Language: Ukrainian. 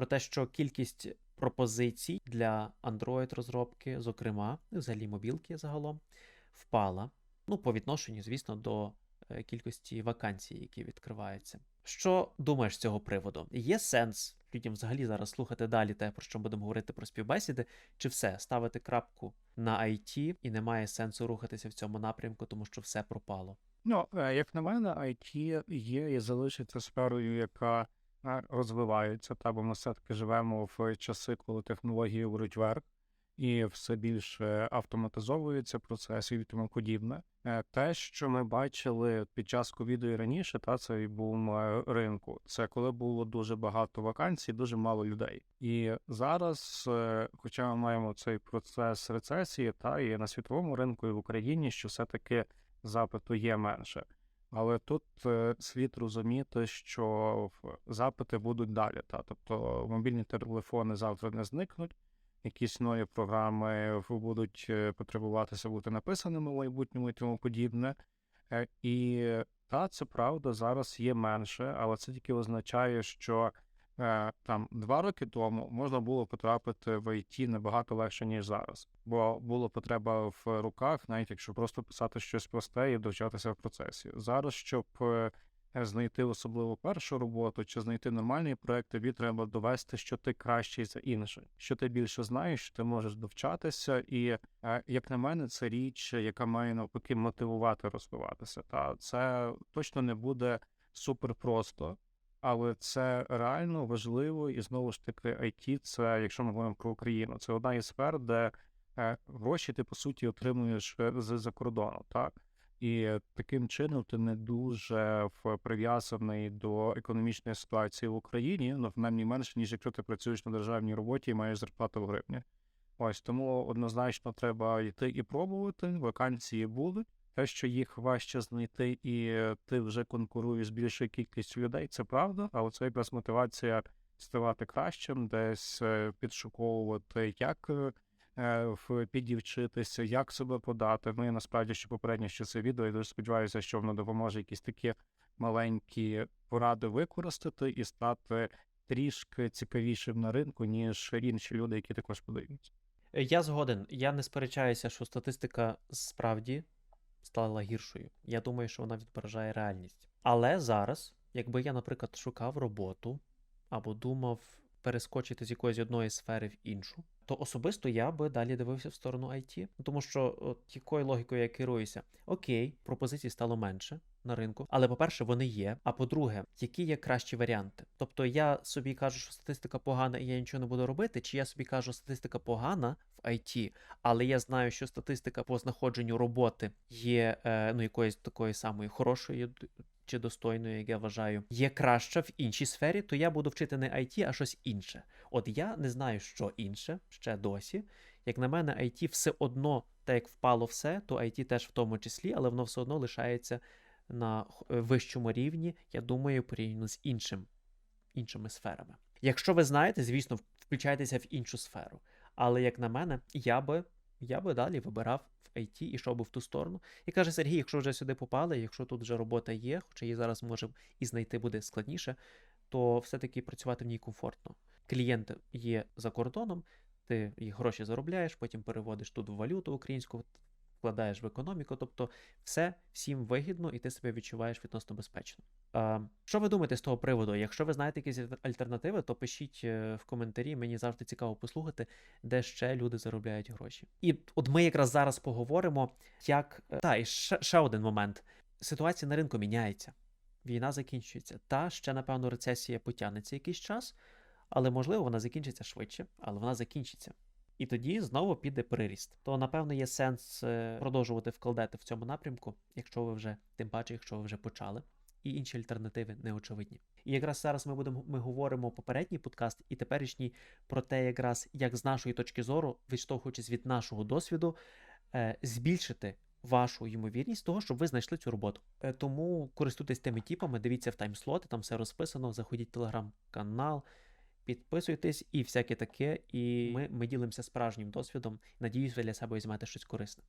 про те, що кількість пропозицій для Android розробки, зокрема, взагалі мобілки загалом, впала. Ну, по відношенню, звісно, до е, кількості вакансій, які відкриваються. Що думаєш з цього приводу? Є сенс людям взагалі зараз слухати далі те, про що будемо говорити про співбесіди, чи все ставити крапку на IT і немає сенсу рухатися в цьому напрямку, тому що все пропало? Ну, е, як на мене, IT є і залишиться сферою, яка е, розвивається. Та бо ми все-таки живемо в часи, коли технології беруть верх і все більше автоматизовується процесів і тому подібне. Е, Те, що ми бачили під час ковіду і раніше, та цей бум е, ринку, це коли було дуже багато вакансій, дуже мало людей. І зараз, е, хоча ми маємо цей процес рецесії, та і на світовому ринку, і в Україні, що все-таки запиту є менше. Але тут е, слід розуміти, що запити будуть далі. Та? Тобто мобільні телефони завтра не зникнуть, якісь нові програми будуть е, потребуватися бути написаними в майбутньому і тому подібне. Е, І та, це правда, зараз є менше, але це тільки означає, що там два роки тому можна було потрапити в IT набагато легше, ніж зараз. Бо була потреба в руках, навіть якщо просто писати щось просте і довчатися в процесі. Зараз, щоб е, знайти особливо першу роботу чи знайти нормальний проект, тобі треба довести, що ти кращий за інших, що ти більше знаєш, що ти можеш довчатися, і е, як на мене, це річ, яка має навпаки мотивувати розвиватися. Та це точно не буде супер просто. Але це реально важливо, і знову ж таки, IT, це, якщо ми говоримо про Україну, це одна із сфер, де е, гроші ти по суті отримуєш е, з-за кордону, так? І таким чином ти не дуже прив'язаний до економічної ситуації в Україні, ну, принаймні менше, ніж якщо ти працюєш на державній роботі і маєш зарплату в гривні. Ось тому однозначно треба йти і пробувати. Вакансії будуть. Те, що їх важче знайти, і ти вже конкуруєш з більшою кількістю людей, це правда, але це якраз мотивація ставати кращим, десь е, підшуковувати, як е, е, підівчитися, як себе подати. Ну і насправді, що попереднє що це відео, я дуже сподіваюся, що воно допоможе якісь такі маленькі поради використати і стати трішки цікавішим на ринку, ніж інші люди, які також подивляться. Е, Я згоден. Я не сперечаюся, що статистика справді стала гіршою. Я думаю, що вона відображає реальність. Але зараз, якби я, наприклад, шукав роботу або думав перескочити з якоїсь одної сфери в іншу, то особисто я би далі дивився в сторону IT. Тому що от якою логікою я керуюся? Окей, пропозицій стало менше на ринку, але по-перше, вони є. А по-друге, які є кращі варіанти? Тобто я собі кажу, що статистика погана і я нічого не буду робити, чи я собі кажу, що статистика погана в IT, але я знаю, що статистика по знаходженню роботи є е, ну якоюсь такою самою хорошою д- чи достойною, як я вважаю, є краща в іншій сфері, то я буду вчити не IT, а щось інше. От я не знаю, що інше ще досі. Як на мене, IT все одно, так як впало все, то IT теж в тому числі, але воно все одно лишається на е, вищому рівні, я думаю, порівняно з іншим, іншими сферами. Якщо ви знаєте, звісно, включайтеся в іншу сферу. Але як на мене, я би, я би далі вибирав в IT і йшов би в ту сторону. І каже Сергій, якщо вже сюди попали, якщо тут вже робота є, хоча її зараз може і знайти буде складніше, то все-таки працювати в ній комфортно. Клієнт є за кордоном, ти їх гроші заробляєш, потім переводиш тут в валюту українську, вкладаєш в економіку, тобто все всім вигідно і ти себе відчуваєш відносно безпечно. А, що ви думаєте з того приводу? Якщо ви знаєте якісь альтернативи, то пишіть е, в коментарі. Мені завжди цікаво послухати, де ще люди заробляють гроші. І от ми якраз зараз поговоримо, як. е, Та, і ще, ще один момент. Ситуація на ринку міняється. Війна закінчується. Та ще, напевно, рецесія потягнеться якийсь час, але можливо вона закінчиться швидше, але вона закінчиться. І тоді знову піде приріст. То, напевно, є сенс е, продовжувати вкладати в цьому напрямку, якщо ви вже, тим паче, якщо ви вже почали, і інші альтернативи неочевидні. І якраз зараз ми будемо ми говоримо попередній подкаст і теперішній про те, якраз як з нашої точки зору, відштовхуючись від нашого досвіду, е, збільшити вашу ймовірність того, щоб ви знайшли цю роботу. Е, тому користуйтесь тими тіпами, дивіться в таймслоти, там все розписано. Заходіть в телеграм-канал, підписуйтесь і всяке таке. І ми, ми ділимося справжнім досвідом. Надіюсь, ви для себе візьмете щось корисне.